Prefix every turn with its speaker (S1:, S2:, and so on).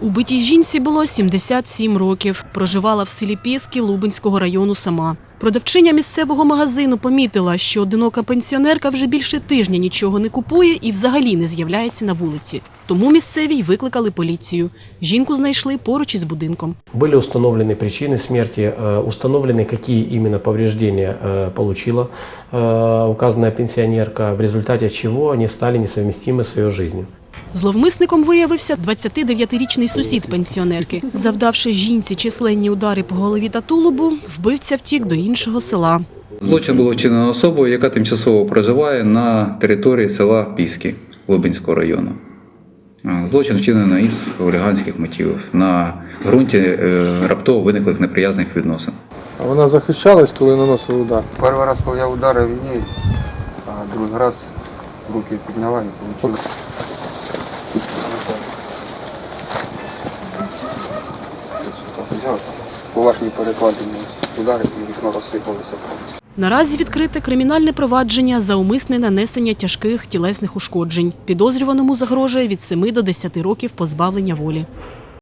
S1: Убитій жінці було 77 років. Проживала в селі Піски Лубенського району сама. Продавчиня місцевого магазину помітила, що одинока пенсіонерка вже більше тижня нічого не купує і взагалі не з'являється на вулиці. Тому місцеві й викликали поліцію. Жінку знайшли поруч із будинком.
S2: Были установлены причины смерти, э, установлены, какие именно повреждения э, получила э, указанная пенсионерка, в результате чего они стали несовместимы с ее жизнью.
S1: Зловмисником виявився 29-річний сусід пенсіонерки. Завдавши жінці численні удари по голові та тулубу, вбивця втік до іншого села.
S3: Злочин було вчинено особою, яка тимчасово проживає на території села Піски Лубенського району. Злочин вчинено із хуліганських мотивів на ґрунті е, раптово виниклих неприязних відносин.
S4: Вона захищалась, коли наносила удар.
S5: Перший раз, коли я ударив її, а другий раз руки підняла і вийшло. Кулашні перекладені удари і вікно розсипалося.
S1: Наразі відкрите кримінальне провадження за умисне нанесення тяжких тілесних ушкоджень. Підозрюваному загрожує від 7 до 10 років позбавлення волі.